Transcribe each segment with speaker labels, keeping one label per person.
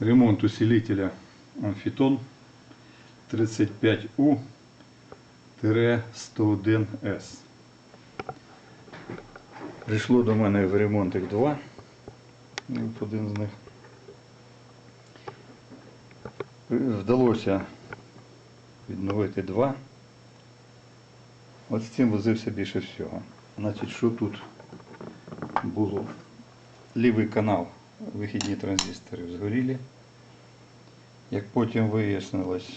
Speaker 1: Ремонт усилителя Амфітон 35У-101С. Прийшло до мене в ремонтик два. От один з них. Вдалося відновити два. От з цим возився більше всього. Значить, що тут було? Лівий канал, вихідні транзистори згорілі. Як потім вияснилось,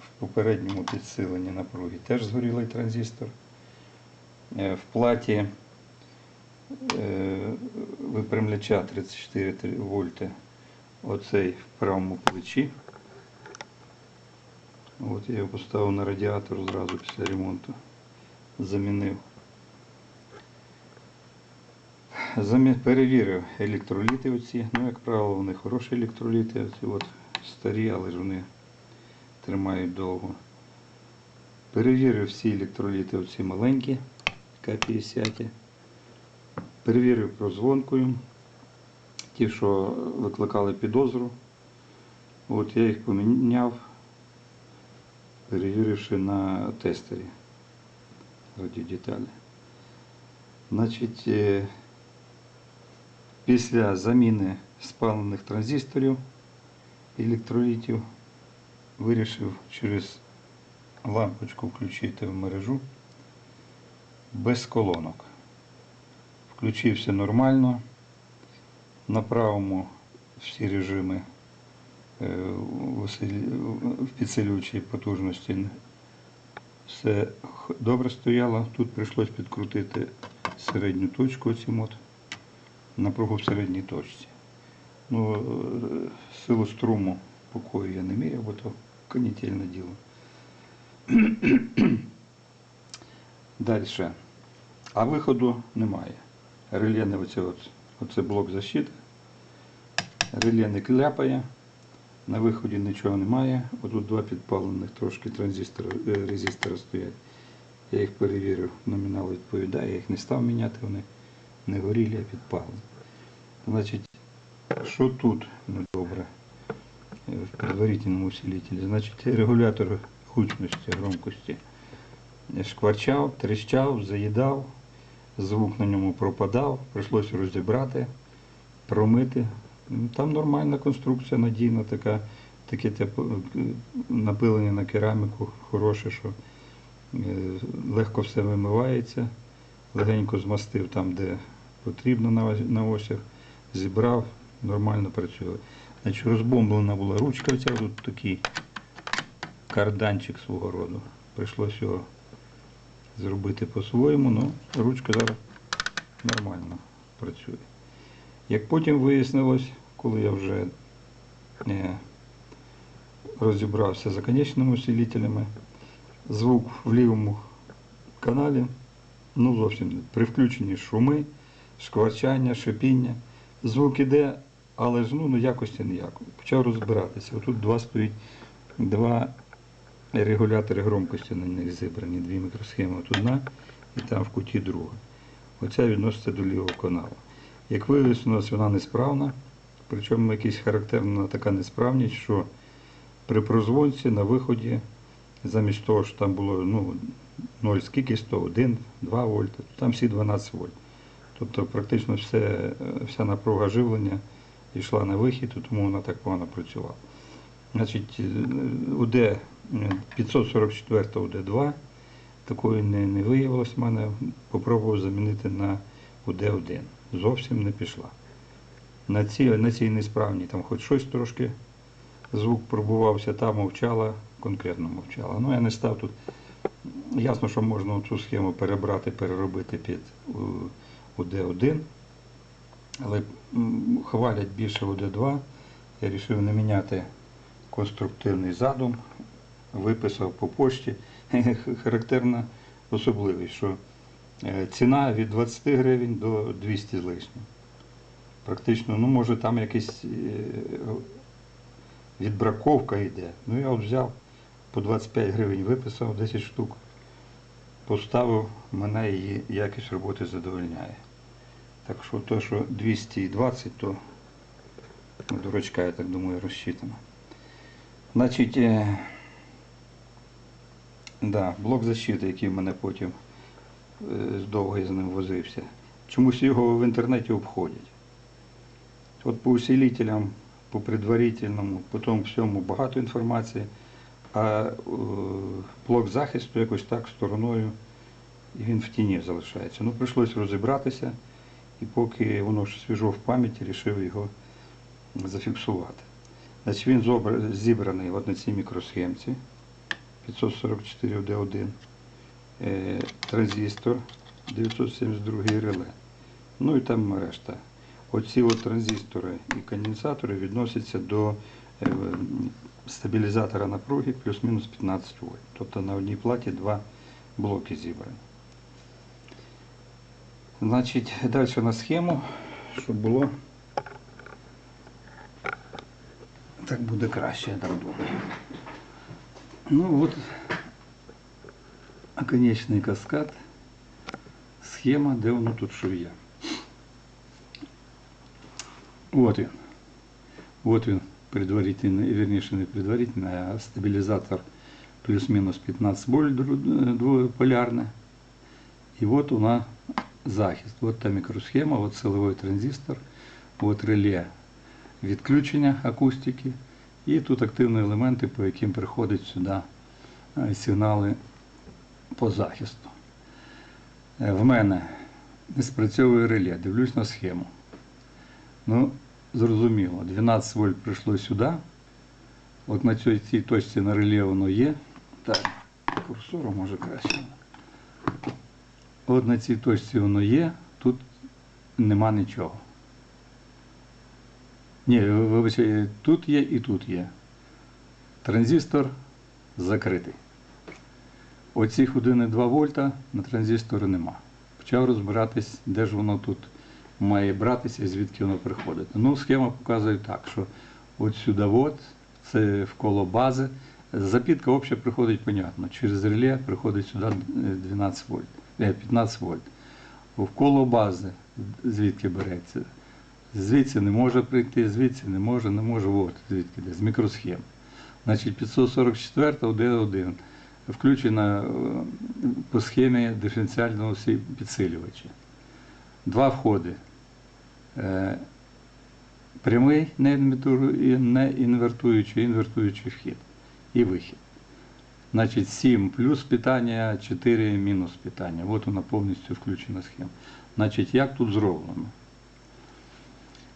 Speaker 1: в попередньому підсиленні напруги теж згорілий транзистор. Е, В платі е, випрямляча 34 три- вольти, оцей в правому плечі. От я його поставив на радіатор зразу після ремонту. Замінив. Перевірив електроліти оці. Ну, як правило, вони хороші електроліти. Оці от старі, але ж вони тримають довго. Перевірив всі електроліти оці маленькі, К-50. Перевірив прозвонкою. Ті, що викликали підозру. От я їх поміняв, перевіривши на тестері радіодеталі. Значить, е, після заміни спалених транзисторів електролітів вирішив через лампочку включити в мережу без колонок. Включився нормально. На правому всі режими е, в підсилювачій потужності все добре стояло. Тут прийшлось підкрутити середню точку оцім от, напругу в середній точці. Ну, е, силу струму покою я не міряв, бо то канітельне діло. Далі. А виходу немає. Реле оце, оце блок защити. Реле кляпає. На виході нічого немає. Отут два підпалених трошки транзистора, е, резистора стоять. Я їх перевірив, номінал відповідає, я їх не став міняти, вони не горілі, а підпалені. Значить, що тут недобре е, в предварительному усилителі? Значить, регулятор гучності, громкості шкварчав, тріщав, заїдав, звук на ньому пропадав, прийшлося розібрати, промити. Ну, Там нормальна конструкція, надійна така, таке напилення на кераміку хороше, що е, легко все вимивається, легенько змастив там, де потрібно на осях, зібрав, нормально працює. Значить, розбомблена була ручка, оця тут такий карданчик свого роду. Прийшлося його зробити по-своєму, ну ручка зараз нормально працює. Як потім вияснилось, коли я вже е, розібрався за конечними усилителями, звук в лівому каналі, ну зовсім. При включенні шуми, шкварчання, шипіння. Звук іде, але ж ну, ну якості ніякої. Почав розбиратися. Отут два стоїть, два регулятори громкості на них зібрані, дві мікросхеми. От одна і там в куті друга. Оця відноситься до лівого каналу. Як вияснилось, вона несправна, причому якась характерна така несправність, що при прозвонці на виході, замість того, що там було ну, 0 скільки 100, 1, 2 вольти, там всі 12 вольт. Тобто практично все, вся напруга живлення йшла на вихід, тому вона так погано працювала. Значить, УД е, 544 УД2 такої не, не виявилось в мене. Попробував замінити на УД1. Зовсім не пішла. На цій, на цій несправній там хоч щось трошки звук пробувався, та мовчала, конкретно мовчала. Ну я не став тут. Ясно, що можна цю схему перебрати, переробити під у- УД1, але хвалять більше УД2. Я вирішив не міняти конструктивний задум, виписав по пошті. Характерна особливість, що е, ціна від 20 гривень до 200 з лишнім. Практично, ну може там якась е, відбраковка йде. Ну я от взяв по 25 гривень виписав 10 штук, поставив, мене її якість роботи задовольняє. Так що то, що 220, то На дурачка, я так думаю, розчитано. Значить, е, да, блок защити, який в мене потім е, довго я з ним возився. Чомусь його в інтернеті обходять. От по усилителям, по предварительному, по тому всьому багато інформації, а е, блок захисту якось так стороною, і він в тіні залишається. Ну, прийшлося розібратися, і поки воно ж свіжо в пам'яті, рішив його зафіксувати. Значить, він зібраний от на цій мікросхемці 544 D1, е, транзистор 972 реле. Ну і там решта. Оці от транзистори і конденсатори відносяться до е, стабілізатора напруги плюс-мінус 15 вольт. Тобто на одній платі два блоки зібрані. Значить, далі на схему, щоб було. Так буде краще, я так думаю. Ну от конечний каскад, схема, де воно тут що є. Вот він. Вот він, предварительний, верніше не предварительний, а стабілізатор плюс-мінус 15 вольт дру- двополярне. І от у нас захист. От та мікросхема, от силовий транзистор, от реле відключення акустики. І тут активні елементи, по яким приходять сюди е, сигнали по захисту. Е, В мене не спрацьовує реле, дивлюсь на схему. Ну, зрозуміло, 12 вольт прийшло сюди. От на цій цій точці на реле воно є. Так, курсором може краще. От на цій точці воно є, тут нема нічого. Ні, вибачте, тут є і тут є. Транзистор закритий. Оцих 1,2 вольта на транзисторі нема. Почав розбиратись, де ж воно тут має братися і звідки воно приходить. Ну, схема показує так, що от сюди, от, це вколо бази. Запітка взагалі приходить, понятно. Через реле приходить сюди е, 12 вольт, 15 вольт. Вколо бази, звідки береться. Звідси не може прийти, звідси не може, не може, от звідки де, з мікросхем. Значить, 544 D1 включена е, по схемі диференціального підсилювача. Два входи. Е, Прямий неінверту- неінвертуючий, інвертуючий вхід і вихід. Значить, 7 плюс питання, 4 мінус питання. От вона повністю включена схема. Значить, як тут зроблено?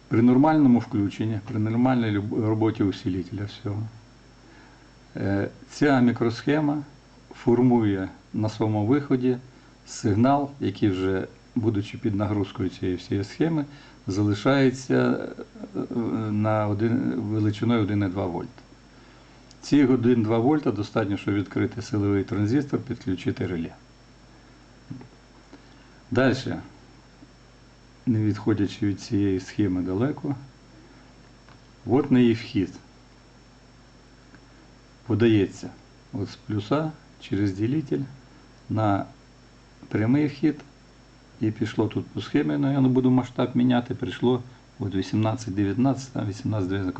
Speaker 1: При нормальному включенні, при нормальній роботі усилителя всього, е, ця мікросхема формує на своєму виході сигнал, який вже, будучи під нагрузкою цієї всієї схеми, залишається е, на один, величиною 1,2 вольт. Ці 1,2 вольта достатньо, щоб відкрити силовий транзистор, підключити реле. Далі, не відходячи від цієї схеми далеко, от на її вхід. Подається от з плюса через ділитель на прямий вхід. І пішло тут по схемі, але я не буду масштаб міняти, прийшло от 18-19, там 18-19.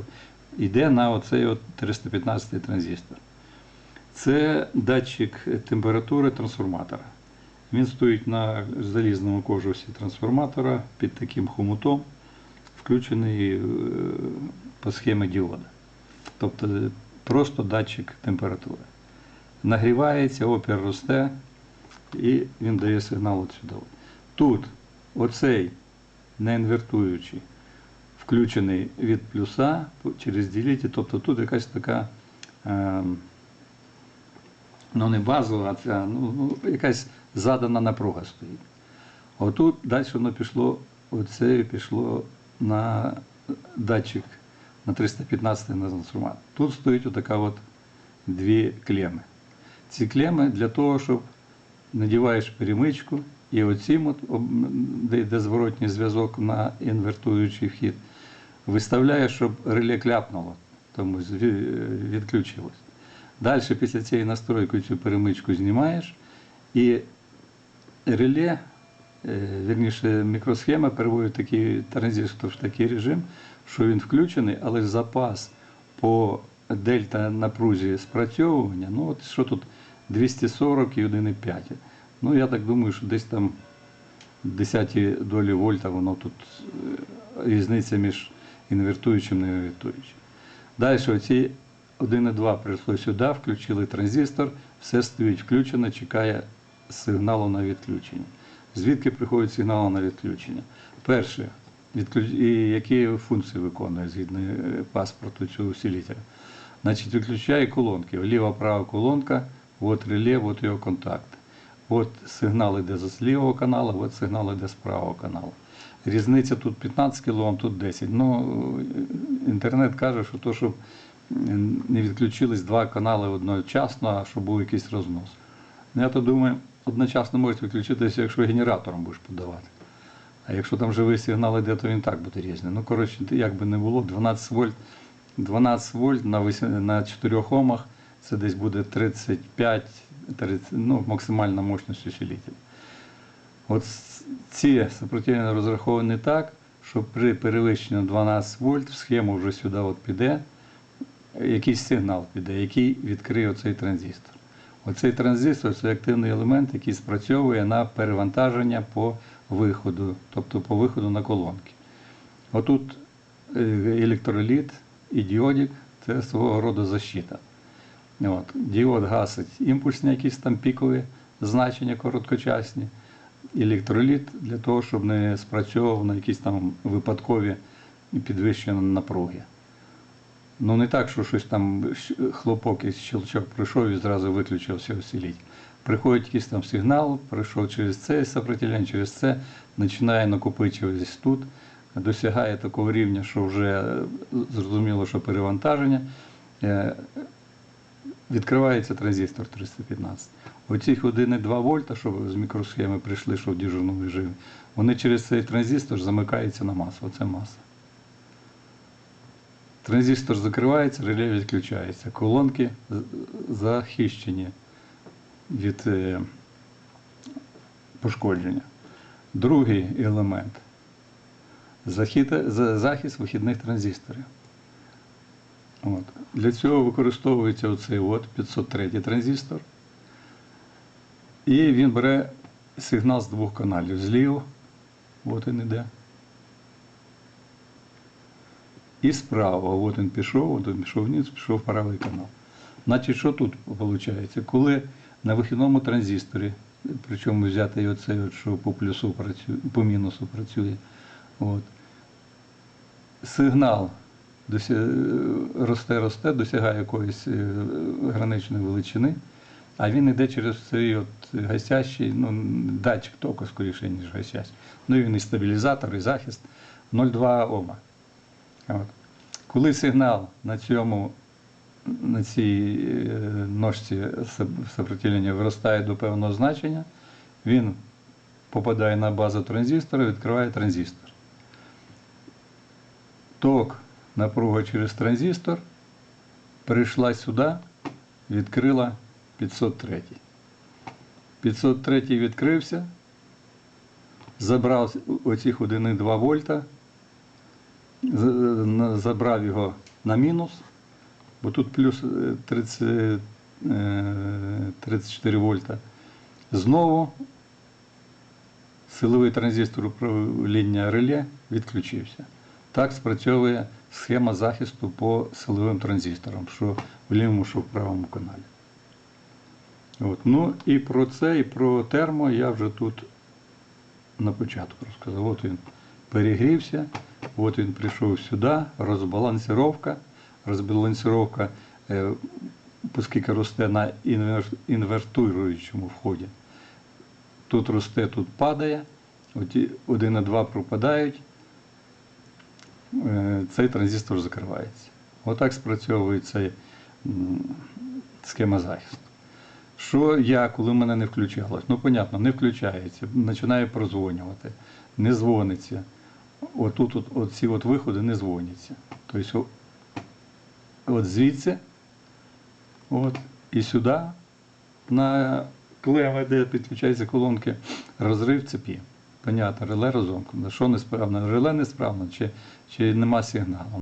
Speaker 1: Йде на оцей от 315 транзистор. Це датчик температури трансформатора. Він стоїть на залізному кожусі трансформатора під таким хомутом, включений е, по схемі діода. Тобто просто датчик температури. Нагрівається, опір росте і він дає сигнал от сюди. Тут оцей неінвертуючий включений від плюса через діліті, тобто тут якась така, ну не базова, а ця, ну, ну, якась задана напруга стоїть. Отут далі воно пішло, оце пішло на датчик на 315 на трансформатор. Тут стоїть отака от дві клеми. Ці клеми для того, щоб надіваєш перемичку і оцім, от, де йде зворотній зв'язок на інвертуючий вхід, виставляєш, щоб реле кляпнуло, тому відключилось. Далі після цієї настройки цю перемичку знімаєш і реле, е, вірніше мікросхема переводить такий транзистор в такий режим, що він включений, але запас по дельта напрузі спрацьовування, ну от що тут 240 і 1,5. Ну я так думаю, що десь там десяті долі вольта, воно тут е, різниця між інвертуючим і неінвертуючим. Далі оці 1,2 прийшло сюди, включили транзистор, все стоїть включено, чекає сигналу на відключення. Звідки приходять сигнали на відключення? Перше, відключ... і які функції виконує згідно е, паспорту цього усилителя. Значить, виключає колонки. Ліва-права колонка, от реле, от його контакти. От сигнал йде з лівого каналу, от сигнал йде з правого каналу. Різниця тут 15 кОм, тут 10. Ну, інтернет каже, що то, щоб не відключились два канали одночасно, а щоб був якийсь рознос. Ну, я то думаю, одночасно можуть відключитися, якщо генератором будеш подавати. А якщо там живий сигнал йде, то він так буде різний. Ну, коротше, як би не було, 12 вольт, 12 вольт на, 8, на 4 омах, це десь буде 35, 30, ну, максимальна мощність усилителя. От ці сопротивлення розраховані так, що при перевищенні 12 вольт в схему вже сюди от піде, якийсь сигнал піде, який відкриє оцей транзистор. Оцей транзистор це активний елемент, який спрацьовує на перевантаження по виходу, тобто по виходу на колонки. Отут е, електроліт і діодик це свого роду защита. От. Діод гасить імпульсні якісь там пікові значення короткочасні. Електроліт для того, щоб не спрацьовував на якісь там випадкові підвищені напруги. Ну не так, що щось там хлопок і щелчок прийшов і зразу виключився усилитель. Приходить якийсь там сигнал, пройшов через це сопротивлення, через це, починає накопичуватись тут, досягає такого рівня, що вже е, зрозуміло, що перевантаження. Відкривається транзистор 315. Оці 1,2 вольта, що з мікросхеми прийшли, що в дежурному режимі, вони через цей транзистор замикаються на масу. Оце маса. Транзистор закривається, реле відключається. Колонки захищені від е, пошкодження. Другий елемент захист вихідних транзисторів. От. Для цього використовується оцей от 503 транзистор. І він бере сигнал з двох каналів. Зліво, от він іде. І справа, от він пішов, от він пішов вниз, пішов правий канал. Значить, що тут виходить? Коли на вихідному транзисторі, причому взяти оцей, от, що по плюсу працює, по мінусу працює, от, сигнал росте, росте, досягає якоїсь е, граничної величини, а він йде через цей от гасящий, ну, датчик току скоріше, ніж гасящий. Ну і він і стабілізатор, і захист 0,2 Ома. От. Коли сигнал на цьому на цій е, ножці сопротивлення виростає до певного значення, він попадає на базу транзистора, відкриває транзистор. Ток напруга через транзистор перейшла сюди, відкрила 503. 503 відкрився, забрав оцих 1,2 вольта, забрав його на мінус, бо тут плюс е, 30, е, 34 вольта. Знову силовий транзистор управління реле відключився. Так спрацьовує схема захисту по силовим транзисторам, що в лівому, що в правому каналі. От. Ну і про це, і про термо я вже тут на початку розказав. От він перегрівся, от він прийшов сюди, розбалансировка. Розбалансировка, е, оскільки росте на інвер- інвертуючому вході. Тут росте, тут падає, оті 1 і 2 пропадають, цей транзистор закривається. Отак спрацьовує цей схема захисту. Що я, коли мене не включалось? Ну, понятно, не включається, починає прозвонювати, не дзвониться. Отут от, от ці от виходи не дзвоняться. Тобто, от звідси, от, і сюди, на клеми, де підключаються колонки, розрив цепі. Понятно, реле розомкнено. Що несправно? Реле несправно чи, чи нема сигналу?